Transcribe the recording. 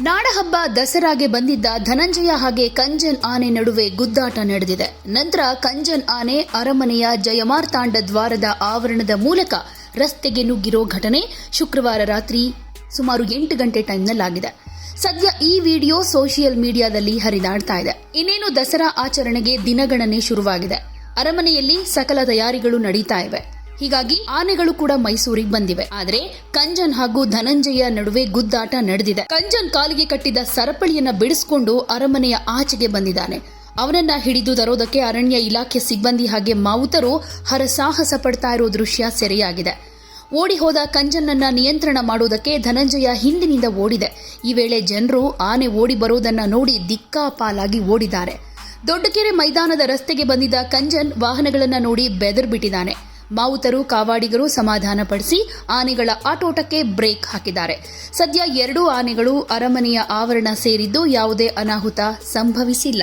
ನಾಡಹಬ್ಬ ದಸರಾಗೆ ಬಂದಿದ್ದ ಧನಂಜಯ ಹಾಗೆ ಕಂಜನ್ ಆನೆ ನಡುವೆ ಗುದ್ದಾಟ ನಡೆದಿದೆ. ನಂತರ ಕಂಜನ್ ಆನೆ ಅರಮನೆಯ ಜಯಮಾರ್ತಾಂಡ ದ್ವಾರದ ಆವರಣದ ಮೂಲಕ ರಸ್ತೆಗೆ ನುಗ್ಗಿರೋ ಘಟನೆ ಶುಕ್ರವಾರ ರಾತ್ರಿ ಸುಮಾರು ಎಂಟು ಗಂಟೆ ಟೈಮ್ನಲ್ಲಾಗಿದೆ. ಸದ್ಯ ಈ ವಿಡಿಯೋ ಸೋಷಿಯಲ್ ಮೀಡಿಯಾದಲ್ಲಿ ಹರಿದಾಡ್ತಾ ಇದೆ. ಇನ್ನೇನು ದಸರಾ ಆಚರಣೆಗೆ ದಿನಗಣನೆ ಶುರುವಾಗಿದೆ. ಅರಮನೆಯಲ್ಲಿ ಸಕಲ ತಯಾರಿಗಳು ನಡೀತಾ ಇವೆ. ಹೀಗಾಗಿ ಆನೆಗಳು ಕೂಡ ಮೈಸೂರಿಗೆ ಬಂದಿವೆ. ಆದ್ರೆ ಕಂಜನ್ ಹಾಗೂ ಧನಂಜಯ ನಡುವೆ ಗುದ್ದಾಟ ನಡೆದಿದೆ. ಕಂಜನ್ ಕಾಲಿಗೆ ಕಟ್ಟಿದ ಸರಪಳಿಯನ್ನ ಬಿಡಿಸಿಕೊಂಡು ಅರಮನೆಯ ಆಚೆಗೆ ಬಂದಿದ್ದಾನೆ. ಅವನನ್ನ ಹಿಡಿದು ತರೋದಕ್ಕೆ ಅರಣ್ಯ ಇಲಾಖೆ ಸಿಬ್ಬಂದಿ ಹಾಗೆ ಮಾವುತರು ಹರಸಾಹಸ ಪಡ್ತಾ ಇರೋ ದೃಶ್ಯ ಸೆರೆಯಾಗಿದೆ. ಓಡಿ ಹೋದ ಕಂಜನನ್ನ ನಿಯಂತ್ರಣ ಮಾಡುವುದಕ್ಕೆ ಧನಂಜಯ ಹಿಂದಿನಿಂದ ಓಡಿದೆ. ಈ ವೇಳೆ ಜನರು ಆನೆ ಓಡಿ ಬರುವುದನ್ನ ನೋಡಿ ದಿಕ್ಕಾಪಾಲಾಗಿ ಓಡಿದ್ದಾರೆ. ದೊಡ್ಡಕೆರೆ ಮೈದಾನದ ರಸ್ತೆಗೆ ಬಂದಿದ್ದ ಕಂಜನ್ ವಾಹನಗಳನ್ನು ನೋಡಿ ಬೆದರ್ಬಿಟ್ಟಿದ್ದಾನೆ. ಮಾವುತರು, ಕಾವಾಡಿಗರು ಸಮಾಧಾನ ಪಡಿಸಿ ಆನೆಗಳ ಆಟೋಟಕ್ಕೆ ಬ್ರೇಕ್ ಹಾಕಿದ್ದಾರೆ. ಸದ್ಯ ಎರಡೂ ಆನೆಗಳು ಅರಮನೆಯ ಆವರಣ ಸೇರಿದ್ದು ಯಾವುದೇ ಅನಾಹುತ ಸಂಭವಿಸಿಲ್ಲ.